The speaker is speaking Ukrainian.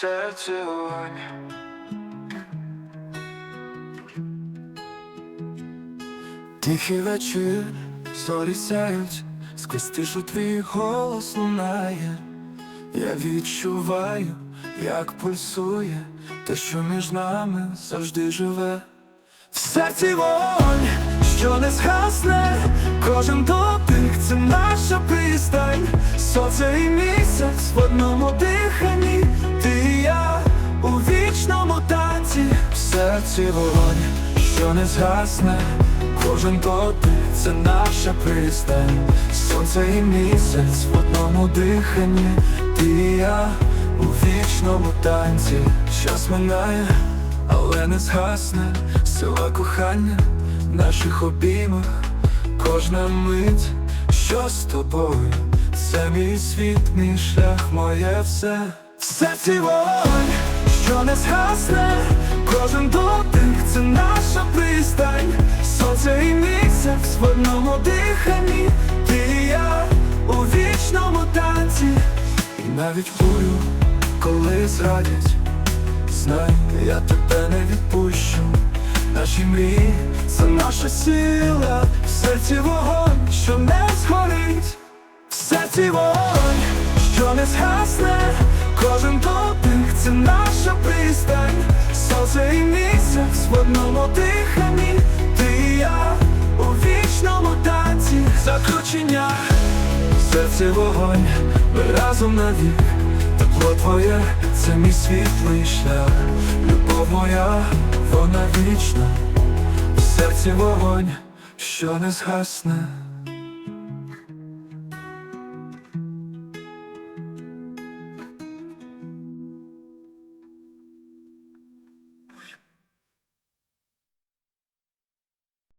серці вогонь. Тихий вечір, зорі сяють, сквозь тишу твій голос лунає. Я відчуваю, як пульсує те, що між нами завжди живе. В серці вогонь, що не згасне, кожен дотик це наша пристань, сонце і місяць в одному диханні, серці вогонь, що не згасне, кожен дотик це наша пристань, сонце і місяць в одному диханні, ти і я у вічному танці, час минає але не згасне. Сила кохання в наших обіймах, кожна мить, що з тобою, це мій світ, мій шлях, моє все. В серці вогонь, що не згасне, кожен дотик це наша пристань, сонце і місяць в одному диханні, ти і я у вічному танці, і навіть бурю, коли зрадять. Знай, я тебе не відпущу. Наші мрії це наша сила, в серці вогонь, що не згорить, в серці вогонь, що не згасне, кожен дотик це наша пристань, і місяць в одному диханні, ти і я у вічному танці, заключення, в серці вогонь, ми разом навік. Тепло твоє, це мій світлий шлях, любов моя, вона вічна, в серці вогонь, що не згасне.